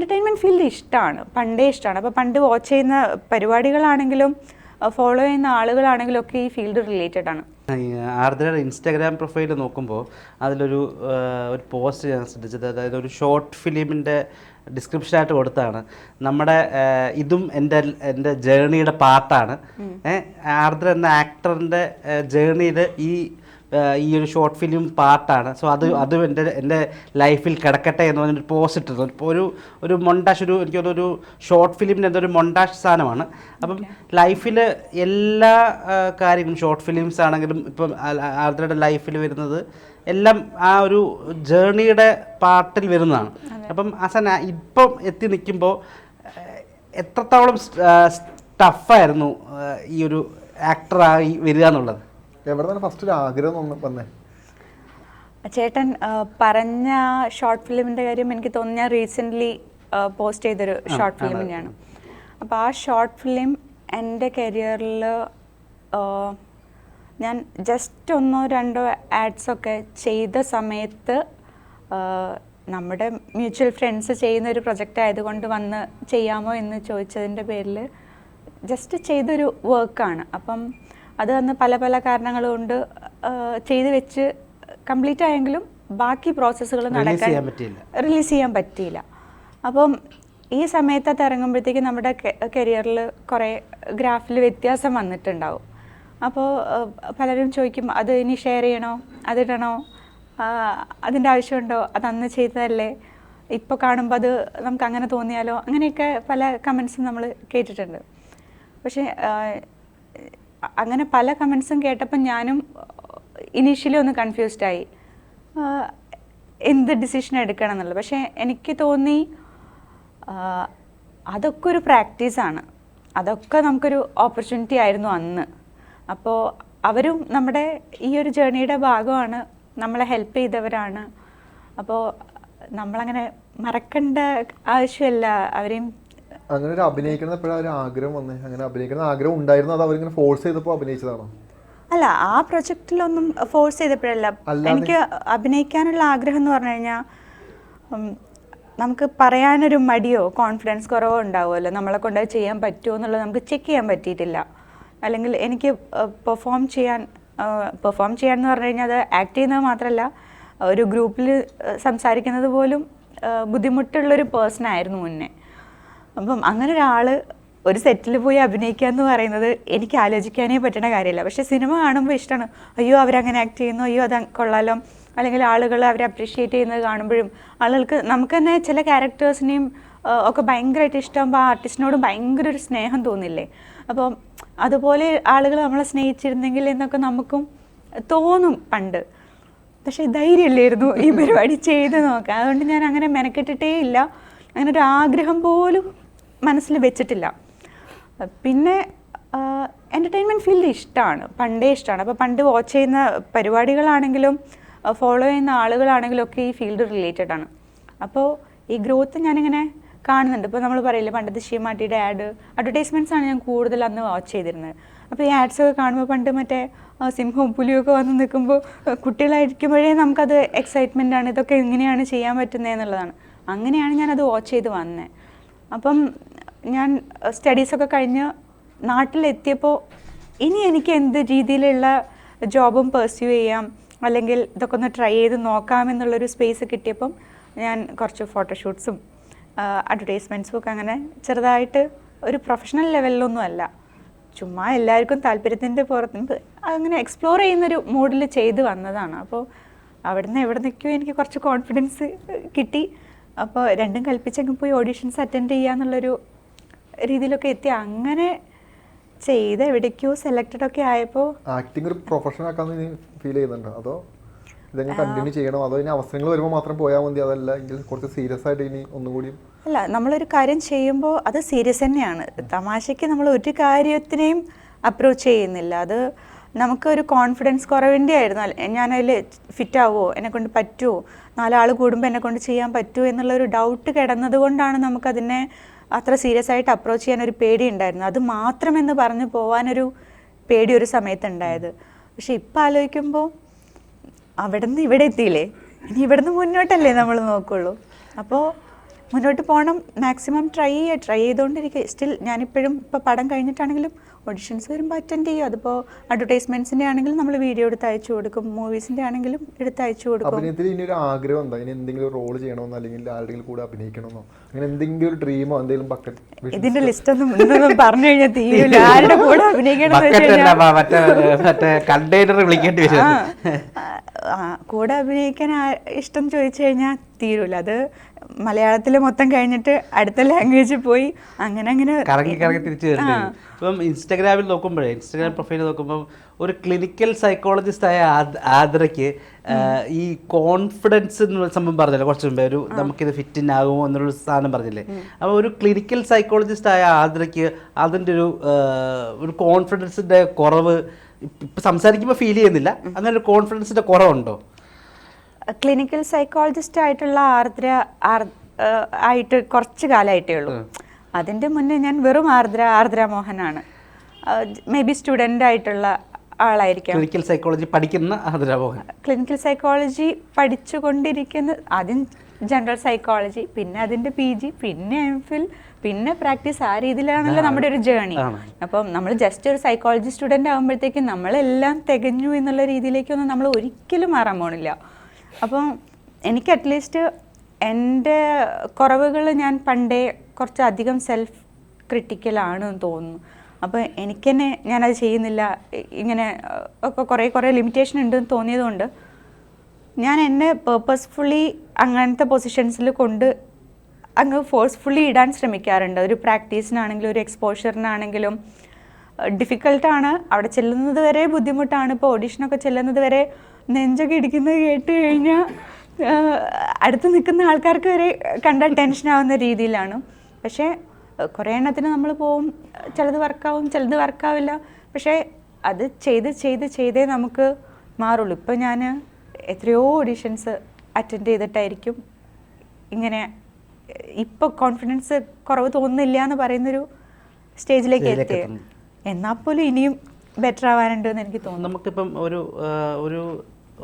Entertainment field ഇഷ്ടമാണ് പണ്ടേ ഇഷ്ടമാണ് അപ്പോൾ പണ്ട് വാച്ച് ചെയ്യുന്ന പരിപാടികളാണെങ്കിലും ഫോളോ ചെയ്യുന്ന ആളുകളാണെങ്കിലും ഒക്കെ ഈ ഫീൽഡ് റിലേറ്റഡ് ആണ്. ആർദ്രയുടെ ഇൻസ്റ്റാഗ്രാം പ്രൊഫൈൽ നോക്കുമ്പോൾ അതിലൊരു ഒരു പോസ്റ്റ് ഞാൻ ശ്രദ്ധിച്ചത് അതായത് ഒരു ഷോർട്ട് ഫിലിമിന്റെ ഡിസ്ക്രിപ്ഷനായിട്ട് കൊടുത്താണ്. നമ്മുടെ ഇതും എന്റെ എന്റെ ജേണിയുടെ പാർട്ടാണ് ഏഹ് ആർദ്ര എന്ന ആക്ടറിന്റെ ജേണിയിൽ ഈ ഈ ഒരു ഷോർട്ട് ഫിലിം പാർട്ടാണ് സോ അത് അത് എന്റെ എന്റെ ലൈഫിൽ കിടക്കട്ടെ എന്ന് പറഞ്ഞൊരു പോസ്റ്റ് ഇട്ടിരുന്നു. ഇപ്പോൾ ഒരു ഒരു മൊണ്ടാഷ് ഒരു എനിക്ക് ഒരു ഷോർട്ട് ഫിലിമിന്റെ എന്തൊരു മൊണ്ടാഷ് സാധനമാണ്. അപ്പം ലൈഫിൽ എല്ലാ കാര്യങ്ങളും ഷോർട്ട് ഫിലിംസ് ആണെങ്കിലും ഇപ്പം ആർദ്രയുടെ ലൈഫിൽ വരുന്നത് എല്ലാം ആ ഒരു ജേർണിയുടെ പാർട്ടിൽ വരുന്നതാണ്. അപ്പം അസൻ ഇപ്പം എത്തി നിൽക്കുമ്പോൾ എത്രത്തോളം ടഫായിരുന്നു ഈ ഒരു ആക്ടറായി വരിക എന്നുള്ളത്? എവിടെ നിന്നാണ് ഫസ്റ്റ് ഒരു ആഗ്രഹം ഒന്ന് വന്നേ? ചേട്ടൻ പറഞ്ഞ ഷോർട്ട് ഫിലിമിന്റെ കാര്യം എനിക്ക് തോന്നുന്നു ഞാൻ റീസെന്റ്ലി പോസ്റ്റ് ചെയ്തൊരു ഷോർട്ട് ഫിലിം തന്നെയാണ്. അപ്പോൾ ആ ഷോർട്ട് ഫിലിം എന്റെ കരിയറിൽ ഞാൻ ജസ്റ്റ് ഒന്നോ രണ്ടോ ആഡ്സൊക്കെ ചെയ്ത സമയത്ത് നമ്മുടെ മ്യൂച്വൽ ഫ്രണ്ട്സ് ചെയ്യുന്ന ഒരു പ്രൊജക്റ്റ് ആയതുകൊണ്ട് വന്ന് ചെയ്യാമോ എന്ന് ചോദിച്ചതിന്റെ പേരിൽ ജസ്റ്റ് ചെയ്തൊരു വർക്കാണ് അപ്പം അത് അന്ന് പല പല കാരണങ്ങൾ കൊണ്ട് ചെയ്തു ചെയ്ത് വെച്ച് കംപ്ലീറ്റ് ആയെങ്കിലും ബാക്കി പ്രോസസ്സുകൾ നടക്കാൻ. റിലീസ് ചെയ്യാൻ പറ്റിയില്ല. അപ്പം ഈ സമയത്ത് അത് ഇറങ്ങുമ്പോഴത്തേക്ക് നമ്മുടെ കരിയറിൽ കുറേ ഗ്രാഫിൽ വ്യത്യാസം വന്നിട്ടുണ്ടാവും. അപ്പോൾ പലരും ചോദിക്കും അത് ഇനി ഷെയർ ചെയ്യണോ? അതിടണോ അതിന്റെ ആവശ്യമുണ്ടോ? അത് അന്ന് ചെയ്തതല്ലേ? ഇപ്പോൾ കാണുമ്പോൾ അത് നമുക്ക് അങ്ങനെ തോന്നിയാലോ? അങ്ങനെയൊക്കെ പല കമൻസും നമ്മൾ കേട്ടിട്ടുണ്ട്. പക്ഷേ അങ്ങനെ പല കമൻസും കേട്ടപ്പോൾ ഞാനും ഇനീഷ്യലി ഒന്ന് കൺഫ്യൂസ്ഡ് ആയി. എന്ത് ഡിസിഷൻ എടുക്കണം എന്നുള്ളത്. പക്ഷേ എനിക്ക് തോന്നി അതൊക്കെ ഒരു പ്രാക്ടീസാണ് അതൊക്കെ നമുക്കൊരു ഓപ്പർച്യൂണിറ്റി ആയിരുന്നു അന്ന്. അപ്പോൾ അവരും നമ്മുടെ ഈ ഒരു ജേണിയുടെ ഭാഗമാണ്. നമ്മളെ ഹെൽപ്പ് ചെയ്തവരാണ്. അപ്പോൾ നമ്മളങ്ങനെ മറക്കേണ്ട ആവശ്യമല്ല. അവരെയും അങ്ങനെ ഒരു അഭിനയിക്കണം എപ്പോഴാണ് ഒരു ആഗ്രഹം വന്നേ? അങ്ങനെ അഭിനയിക്കണം ആഗ്രഹം ഉണ്ടായിരുന്നു അത് അവരിങ്ങനെ ഫോഴ്സ് ചെയ്തപ്പോൾ അഭിനയിച്ചതാണോ? അല്ല ആ പ്രൊജക്റ്റിലൊന്നും ഫോഴ്സ് ചെയ്തപ്പോഴല്ല. എനിക്ക് അഭിനയിക്കാനുള്ള ആഗ്രഹം എന്ന് പറഞ്ഞു കഴിഞ്ഞാൽ നമുക്ക് പറയാനൊരു മടിയോ കോൺഫിഡൻസ് കുറവോ ഉണ്ടാവുമല്ലോ. നമ്മളെ കൊണ്ട് ചെയ്യാൻ പറ്റുമോ എന്നുള്ളത് നമുക്ക് ചെക്ക് ചെയ്യാൻ പറ്റിയിട്ടില്ല. അല്ലെങ്കിൽ എനിക്ക് പെർഫോം ചെയ്യാൻ പെർഫോം ചെയ്യാൻ എന്ന് പറഞ്ഞു കഴിഞ്ഞാൽ അത് ആക്ട് ചെയ്യുന്നത് മാത്രമല്ല ഒരു ഗ്രൂപ്പിൽ സംസാരിക്കുന്നത് പോലും ബുദ്ധിമുട്ടുള്ളൊരു പേഴ്സണായിരുന്നു മുന്നേ. അപ്പം അങ്ങനെ ഒരാൾ ഒരു സെറ്റിൽ പോയി അഭിനയിക്കുക എന്ന് പറയുന്നത് എനിക്ക് ആലോചിക്കാനേ പറ്റുന്ന കാര്യമില്ല പക്ഷേ സിനിമ കാണുമ്പോൾ ഇഷ്ടമാണ് അയ്യോ അവരങ്ങനെ ആക്ട് ചെയ്യുന്നു. അയ്യോ അത് കൊള്ളാലോ. അല്ലെങ്കിൽ ആളുകൾ അവരെ അപ്രീഷിയേറ്റ് ചെയ്യുന്നത് കാണുമ്പോഴും ആളുകൾക്ക് നമുക്ക് തന്നെ ചില ക്യാരക്ടേഴ്സിനെയും ഒക്കെ ഭയങ്കരമായിട്ട് ഇഷ്ടമാകുമ്പോൾ ആ ആർട്ടിസ്റ്റിനോട് ഭയങ്കര ഒരു സ്നേഹം തോന്നില്ലേ? അപ്പോൾ അതുപോലെ ആളുകൾ നമ്മളെ സ്നേഹിച്ചിരുന്നെങ്കിൽ എന്നൊക്കെ നമുക്കും തോന്നും പണ്ട്. പക്ഷേ ധൈര്യമില്ലായിരുന്നു ഈ പരിപാടി ചെയ്ത് നോക്കാം അതുകൊണ്ട് ഞാൻ അങ്ങനെ മെനക്കെട്ടിട്ടേ ഇല്ല അങ്ങനെ ഒരു ആഗ്രഹം പോലും മനസ്സിൽ വെച്ചിട്ടില്ല. പിന്നെ എന്റർടൈൻമെന്റ് ഫീൽഡ് ഇഷ്ടമാണ് പണ്ടേ ഇഷ്ടമാണ് അപ്പോൾ പണ്ട് വാച്ച് ചെയ്യുന്ന പരിപാടികളാണെങ്കിലും ഫോളോ ചെയ്യുന്ന ആളുകളാണെങ്കിലും ഒക്കെ ഈ ഫീൽഡ് റിലേറ്റഡ് ആണ്. അപ്പോൾ ഈ ഗ്രോത്ത് ഞാനിങ്ങനെ കാണുന്നുണ്ട്. ഇപ്പോൾ നമ്മൾ പറയില്ല പണ്ടത്തെ ഷീമാട്ടിയുടെ ആഡ് അഡ്വർടൈസ്മെന്റ്സ് ആണ് ഞാൻ കൂടുതൽ അന്ന് വാച്ച് ചെയ്തിരുന്നത്. അപ്പോൾ ഈ ആഡ്സ് ഒക്കെ കാണുമ്പോൾ പണ്ട് മറ്റേ സിംഹവും പുലിയും ഒക്കെ വന്ന് നിൽക്കുമ്പോൾ കുട്ടികളായിരിക്കുമ്പോഴേ നമുക്കത് എക്സൈറ്റ്മെന്റ് ആണ്. ഇതൊക്കെ എങ്ങനെയാണ് ചെയ്യാൻ പറ്റുന്നത് എന്നുള്ളതാണ്. അങ്ങനെയാണ് ഞാനത് വാച്ച് ചെയ്ത് വന്നത് അപ്പം ഞാൻ സ്റ്റഡീസൊക്കെ കഴിഞ്ഞ് നാട്ടിലെത്തിയപ്പോൾ ഇനി എനിക്ക് എന്ത് രീതിയിലുള്ള ജോബും പെർസ്യൂ ചെയ്യാം അല്ലെങ്കിൽ ഇതൊക്കെ ഒന്ന് ട്രൈ ചെയ്ത് നോക്കാമെന്നുള്ളൊരു സ്പേസ് കിട്ടിയപ്പം ഞാൻ കുറച്ച് ഫോട്ടോഷൂട്ട്സും അഡ്വർടൈസ്മെന്റ്സും ഒക്കെ അങ്ങനെ ചെറുതായിട്ട് ഒരു പ്രൊഫഷണൽ ലെവലിലൊന്നും അല്ല. ചുമ്മാ എല്ലാവർക്കും താല്പര്യത്തിന്റെ പുറത്ത് അങ്ങനെ എക്സ്പ്ലോർ ചെയ്യുന്നൊരു മൂഡിൽ ചെയ്ത് വന്നതാണ്. അപ്പോൾ അവിടുന്ന് എവിടെ നിൽക്കുമോ എനിക്ക് കുറച്ച് കോൺഫിഡൻസ് കിട്ടി. അപ്പോൾ രണ്ടും കൽപ്പിച്ചങ്ങ് പോയി ഓഡീഷൻസ് അറ്റൻഡ് ചെയ്യാന്നുള്ളൊരു രീതിയിലൊക്കെ എത്തി. അങ്ങനെ ചെയ്ത് എവിടേക്കോ സെലക്റ്റഡ് ഒക്കെ ആയപ്പോൾ ആക്ടിങ് ഒരു പ്രൊഫഷൻ ആക്കാന്ന് ഫീൽ ചെയ്യുന്നുണ്ടോ? അതോ ഇതെങ്ങനെ കണ്ടിന്യൂ ചെയ്യണോ? അതോ ഇനി അവസരങ്ങൾ വരുമ്പോൾ മാത്രം പോയാൽ മതി അതല്ല എങ്കിൽ കുറച്ച് സീരിയസ് ആയിട്ട് ഇനി ഒന്നുകൂടി അല്ല നമ്മളൊരു കാര്യം ചെയ്യുമ്പോൾ അത് സീരിയസ് തന്നെയാണ്. തമാശയ്ക്ക് നമ്മൾ ഒരു കാര്യത്തിനെയും അപ്രോച്ച് ചെയ്യുന്നില്ല. അത് നമുക്കൊരു കോൺഫിഡൻസ് കുറവിന്റെ ആയിരുന്നു ഞാനതിൽ ഞാൻ അതിൽ ഫിറ്റ് ആവുമോ എന്നെ കൊണ്ട് പറ്റുമോ നാലാൾ കൂടുമ്പോൾ എന്നെ കൊണ്ട് ചെയ്യാൻ പറ്റുമോ എന്നുള്ളൊരു ഡൗട്ട് കിടന്നതുകൊണ്ടാണ് നമുക്കതിനെ അത്ര സീരിയസ് ആയിട്ട് അപ്രോച്ച് ചെയ്യാൻ ഒരു പേടി ഉണ്ടായിരുന്നു അത് മാത്രമെന്ന് പറഞ്ഞു പോകാനൊരു പേടി ഒരു സമയത്തുണ്ടായത്. പക്ഷെ ഇപ്പം ആലോചിക്കുമ്പോൾ അവിടെ നിന്ന് ഇവിടെ എത്തിയില്ലേ? ഇനി ഇവിടെ നിന്ന് മുന്നോട്ടല്ലേ നമ്മൾ നോക്കുള്ളൂ. അപ്പോൾ മുന്നോട്ട് പോകണം മാക്സിമം ട്രൈ ചെയ്യുക ട്രൈ ചെയ്തുകൊണ്ടിരിക്കുക. സ്റ്റിൽ ഞാനിപ്പോഴും ഇപ്പോൾ പടം കഴിഞ്ഞിട്ടാണെങ്കിലും ഓഡിഷൻസ് വരുമ്പോൾ അറ്റൻഡ് ചെയ്യും അതിപ്പോൾ അഡ്വർടൈസ്മെന്റ്സിന്റെ ആണെങ്കിലും നമ്മൾ വീഡിയോ എടുത്ത് അയച്ചു കൊടുക്കും മൂവീസിന്റെ ആണെങ്കിലും എടുത്ത് അയച്ചു കൊടുക്കും. ഒരു ആഗ്രഹം എന്താ ഇനി എന്തെങ്കിലും റോൾ ചെയ്യണമെന്നോ അല്ലെങ്കിൽ ആരുടെ കൂടെ അഭിനയിക്കണമെന്നോ? അങ്ങനെ എന്തെങ്കിലും ഒരു ഡ്രീമോ എന്തെങ്കിലും ബക്കറ്റ് ഇതിന്റെ ലിസ്റ്റ് ഒന്നും ഇന്നൊന്നും പറഞ്ഞു കഴിഞ്ഞാൽ തീരില്ല ആരുടെ കൂടെ അഭിനയിക്കണം മറ്റേ കണ്ടെയ്നർ വിളിക്കേണ്ടി വരും. ആ, കൂടെ അഭിനയിക്കാൻ ഇഷ്ടം ചോദിച്ചു കഴിഞ്ഞാൽ തീരൂല. അത് മലയാളത്തിൽ മൊത്തം കഴിഞ്ഞിട്ട് അടുത്ത ലാംഗ്വേജിൽ പോയി അങ്ങനെ അങ്ങനെ കറങ്ങി കറങ്ങി തിരിച്ചു ഇപ്പം ഇൻസ്റ്റാഗ്രാമിൽ നോക്കുമ്പോഴേ ഇൻസ്റ്റാഗ്രാം പ്രൊഫൈൽ നോക്കുമ്പോൾ ഒരു ക്ലിനിക്കൽ സൈക്കോളജിസ്റ്റ് ആയ ആദ്രയ്ക്ക് ഈ കോൺഫിഡൻസ് എന്നുള്ള സംഭവം പറഞ്ഞില്ലേ കുറച്ച് മുമ്പേ. ഒരു നമുക്കിത് ഫിറ്റിൻ ആകുമോ എന്നുള്ള സാധനം പറഞ്ഞില്ലേ? അപ്പോൾ ഒരു ക്ലിനിക്കൽ സൈക്കോളജിസ്റ്റ് ആയ ആദ്രയ്ക്ക് അതിന്റെ ഒരു ഒരു കോൺഫിഡൻസിന്റെ കുറവ് ഇപ്പം സംസാരിക്കുമ്പോൾ ഫീൽ ചെയ്യുന്നില്ല. അങ്ങനെ ഒരു കോൺഫിഡൻസിന്റെ കുറവുണ്ടോ? ക്ലിനിക്കൽ സൈക്കോളജിസ്റ്റ് ആയിട്ടുള്ള ആർദ്ര ആർ- ആയിട്ട് കുറച്ച് കാലമായിട്ടേ ഉള്ളൂ. അതിന്റെ മുന്നേ ഞാൻ വെറും ആർദ്ര ആർദ്ര മോഹനാണ് മേ ബി സ്റ്റുഡന്റ് ആയിട്ടുള്ള ആളായിരിക്കാം. ക്ലിനിക്കൽ സൈക്കോളജി പഠിക്കുന്ന ആർദ്ര മോഹൻ ക്ലിനിക്കൽ സൈക്കോളജി പഠിച്ചുകൊണ്ടിരിക്കുന്ന ആദ്യം ജനറൽ സൈക്കോളജി പിന്നെ അതിന്റെ പി ജി പിന്നെ എം ഫിൽ പിന്നെ പ്രാക്ടീസ് ആ രീതിയിലാണല്ലോ നമ്മുടെ ഒരു ജേണി. അപ്പം നമ്മൾ ജസ്റ്റ് ഒരു സൈക്കോളജി സ്റ്റുഡന്റ് ആകുമ്പോഴത്തേക്കും നമ്മളെല്ലാം തികഞ്ഞു എന്നുള്ള രീതിയിലേക്കൊന്നും നമ്മൾ ഒരിക്കലും മാറാൻ പോണില്ല. അപ്പം എനിക്ക് അറ്റ്ലീസ്റ്റ് എന്റെ കുറവുകൾ ഞാൻ പണ്ടേ കുറച്ചധികം സെൽഫ് ക്രിട്ടിക്കലാണ് തോന്നുന്നു. അപ്പോൾ എനിക്ക് തന്നെ ഞാനത് ചെയ്യുന്നില്ല. ഇങ്ങനെ ഒക്കെ കുറേ കുറേ ലിമിറ്റേഷൻ ഉണ്ടെന്ന് തോന്നിയതുകൊണ്ട് ഞാൻ എന്നെ പേർപ്പസ്ഫുള്ളി അങ്ങനത്തെ പൊസിഷൻസിൽ കൊണ്ട് അങ്ങ് ഫോഴ്സ്ഫുള്ളി ഇടാൻ ശ്രമിക്കാറുണ്ട്. ഒരു പ്രാക്ടീസിനാണെങ്കിലും ഒരു എക്സ്പോഷറിനാണെങ്കിലും ഡിഫിക്കൽട്ടാണ് അവിടെ ചെല്ലുന്നത് വരെ ബുദ്ധിമുട്ടാണ്. ഇപ്പോൾ ഓഡീഷനൊക്കെ ചെല്ലുന്നത് വരെ നെഞ്ചൊക്കെ ഇടിക്കുന്നത് കേട്ട് കഴിഞ്ഞാൽ അടുത്ത് നിൽക്കുന്ന ആൾക്കാർക്ക് വരെ കണ്ടാൽ ടെൻഷനാവുന്ന രീതിയിലാണ്. പക്ഷേ കുറേ എണ്ണത്തിന് നമ്മൾ പോവും ചിലത് വർക്കാവും ചിലത് വർക്കാവില്ല. പക്ഷേ അത് ചെയ്ത് ചെയ്ത് ചെയ്തേ നമുക്ക് മാറുള്ളൂ. ഇപ്പോൾ ഞാൻ എത്രയോ ഓഡീഷൻസ് അറ്റൻഡ് ചെയ്തിട്ടായിരിക്കും ഇങ്ങനെ ഇപ്പോൾ കോൺഫിഡൻസ് കുറവ് തോന്നുന്നില്ല എന്ന് പറയുന്നൊരു സ്റ്റേജിലേക്ക് എത്തി എന്നാൽ പോലും ഇനിയും ബെറ്റർ ആവാനുണ്ട് എന്ന് എനിക്ക് തോന്നുന്നു. നമുക്കിപ്പം ഒരു ഒരു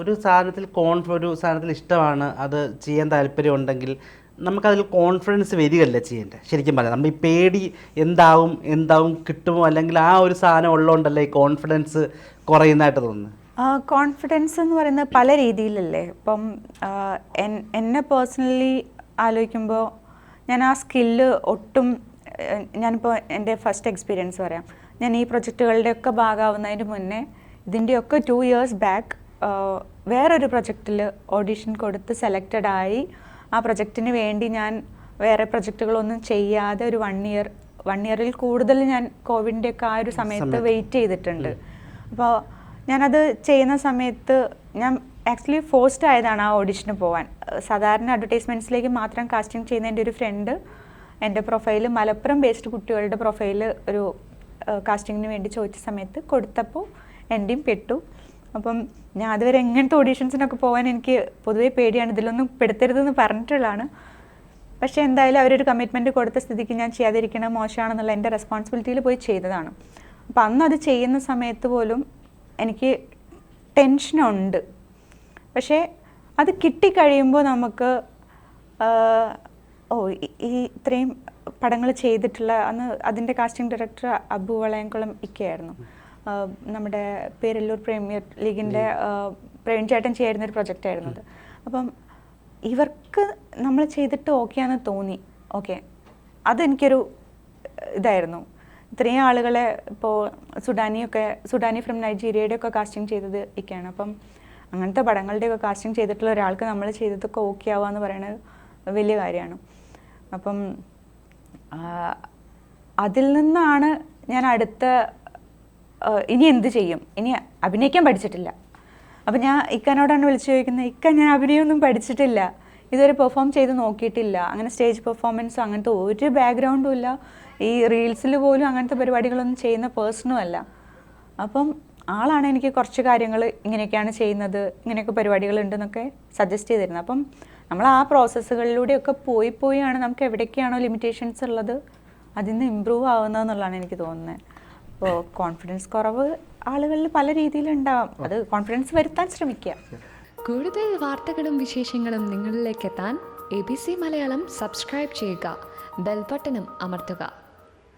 ഒരു സാധനത്തിൽ കോൺഫ് ഒരു സാധനത്തിൽ ഇഷ്ടമാണ്. അത് ചെയ്യാൻ താല്പര്യം ഉണ്ടെങ്കിൽ നമുക്കതിൽ കോൺഫിഡൻസ് വരികയല്ല ചെയ്യേണ്ടത്. ശരിക്കും പറയാം നമ്മൾ ഈ പേടി എന്താവും എന്താവും കിട്ടുമോ അല്ലെങ്കിൽ ആ ഒരു സാധനം ഉള്ളതുകൊണ്ടല്ലേ ഈ കോൺഫിഡൻസ് കുറയുന്നതായിട്ട് തോന്നുന്നു കോൺഫിഡൻസ് എന്ന് പറയുന്നത് പല രീതിയിലല്ലേ. ഇപ്പം എന്നെ പേഴ്സണലി ആലോചിക്കുമ്പോൾ ഞാൻ ആ സ്കില്ല് ഒട്ടും ഞാനിപ്പോൾ എന്റെ ഫസ്റ്റ് എക്സ്പീരിയൻസ് പറയാം. ഞാൻ ഈ പ്രൊജക്റ്റുകളുടെയൊക്കെ ഭാഗമാവുന്നതിന് മുന്നേ ഇതിന്റെയൊക്കെ ടു ഇയേഴ്സ് ബാക്ക് വേറൊരു പ്രൊജക്റ്റിൽ ഓഡിഷൻ കൊടുത്ത് സെലക്റ്റഡ് ആയി ആ പ്രൊജക്റ്റിന് വേണ്ടി ഞാൻ വേറെ പ്രൊജക്റ്റുകളൊന്നും ചെയ്യാതെ ഒരു വൺ ഇയർ വൺ ഇയറിൽ കൂടുതൽ ഞാൻ കോവിഡിന്റെ ഒക്കെ ആ ഒരു സമയത്ത് വെയിറ്റ് ചെയ്തിട്ടുണ്ട്. അപ്പോൾ ഞാനത് ചെയ്യുന്ന സമയത്ത് ഞാൻ ആക്ച്വലി ഫോഴ്സ്ഡ് ആയതാണ് ആ ഓഡിഷന് പോകാൻ സാധാരണ അഡ്വർടൈസ്മെന്റ്സിലേക്ക് മാത്രം കാസ്റ്റിംഗ് ചെയ്യുന്ന എന്റെ ഒരു ഫ്രണ്ട് എന്റെ പ്രൊഫൈൽ മലപ്പുറം ബേസ്ഡ് കുട്ടികളുടെ പ്രൊഫൈൽ ഒരു കാസ്റ്റിങ്ങിന് വേണ്ടി ചോദിച്ച സമയത്ത് കൊടുത്തപ്പോൾ എന്റെയും പെട്ടു. അപ്പം ഞാൻ അതുവരെ എങ്ങനത്തെ ഓഡീഷൻസിനൊക്കെ പോകാൻ എനിക്ക് പൊതുവേ പേടിയാണ്. ഇതിലൊന്നും പെടുത്തരുതെന്ന് പറഞ്ഞിട്ടുള്ളതാണ്. പക്ഷേ എന്തായാലും അവരൊരു കമ്മിറ്റ്മെന്റ് കൊടുത്ത സ്ഥിതിക്ക് ഞാൻ ചെയ്യാതിരിക്കണം മോശമാണെന്നുള്ള എന്റെ റെസ്പോൺസിബിലിറ്റിയിൽ പോയി ചെയ്തതാണ്. അപ്പം അന്ന് അത് ചെയ്യുന്ന സമയത്ത് പോലും എനിക്ക് ടെൻഷനുണ്ട് പക്ഷേ അത് കിട്ടിക്കഴിയുമ്പോൾ നമുക്ക് ഓ ഈ- ഇത്രയും പടങ്ങൾ ചെയ്തിട്ടുള്ള അന്ന് അതിന്റെ കാസ്റ്റിംഗ് ഡയറക്ടർ അബു വളയംകുളം ഇക്കയായിരുന്നു. നമ്മുടെ പേരല്ലൂർ പ്രീമിയർ ലീഗിന്റെ പ്രവീൺ ചേട്ടൻ ചെയ്യുന്ന ഒരു പ്രൊജക്റ്റ് ആയിരുന്നു അത്. അപ്പം ഇവർക്ക് നമ്മൾ ചെയ്തിട്ട് ഓക്കെയാണെന്ന് തോന്നി. ഓക്കെ. അതെനിക്കൊരു ഇതായിരുന്നു. ഇത്രയും ആളുകളെ ഇപ്പോൾ സുഡാനിയൊക്കെ സുഡാനി ഫ്രം നൈജീരിയയുടെ ഒക്കെ കാസ്റ്റിംഗ് ചെയ്തത് ഒക്കെയാണ് അപ്പം അങ്ങനത്തെ പടങ്ങളുടെയൊക്കെ കാസ്റ്റിംഗ് ചെയ്തിട്ടുള്ള ഒരാൾക്ക് നമ്മൾ ചെയ്തതൊക്കെ ഓക്കെ ആവുക എന്ന് പറയുന്നത് വലിയ കാര്യമാണ്. അപ്പം അതിൽ നിന്നാണ് ഞാൻ അടുത്ത ഇനി എന്ത് ചെയ്യും? ഇനി അഭിനയിക്കാൻ പഠിച്ചിട്ടില്ല. അപ്പം ഞാൻ ഇക്കനോടാണ് വിളിച്ചു ചോദിക്കുന്നത് ഇക്ക ഞാൻ അഭിനയമൊന്നും പഠിച്ചിട്ടില്ല. ഇതുവരെ പെർഫോം ചെയ്ത് നോക്കിയിട്ടില്ല. അങ്ങനെ സ്റ്റേജ് പെർഫോമൻസ് അങ്ങനത്തെ ഒരു ബാക്ക്ഗ്രൗണ്ടും ഇല്ല. ഈ റീൽസിൽ പോലും അങ്ങനത്തെ പരിപാടികളൊന്നും ചെയ്യുന്ന പേഴ്സണും അല്ല. അപ്പം ആളാണ് എനിക്ക് കുറച്ച് കാര്യങ്ങൾ ഇങ്ങനെയൊക്കെയാണ് ചെയ്യുന്നത് ഇങ്ങനെയൊക്കെ പരിപാടികളുണ്ടെന്നൊക്കെ സജസ്റ്റ് ചെയ്തിരുന്നത്. അപ്പം നമ്മൾ ആ പ്രോസസ്സുകളിലൂടെയൊക്കെ പോയി പോയാണ് നമുക്ക് എവിടേക്കാണോ ലിമിറ്റേഷൻസ് ഉള്ളത് അതിൽ നിന്ന് ഇമ്പ്രൂവ് ആവുന്നതെന്നുള്ളതാണ് എനിക്ക് തോന്നുന്നത്. അപ്പോൾ കോൺഫിഡൻസ് കുറവ് ആളുകളിൽ പല രീതിയിലുണ്ടാവാം. അത് കോൺഫിഡൻസ് വരുത്താൻ ശ്രമിക്കുക കൂടുതൽ വാർത്തകളും വിശേഷങ്ങളും നിങ്ങളിലേക്ക് എത്താൻ A B C Malayalam subscribe ചെയ്യുക. ബെൽബട്ടനും അമർത്തുക.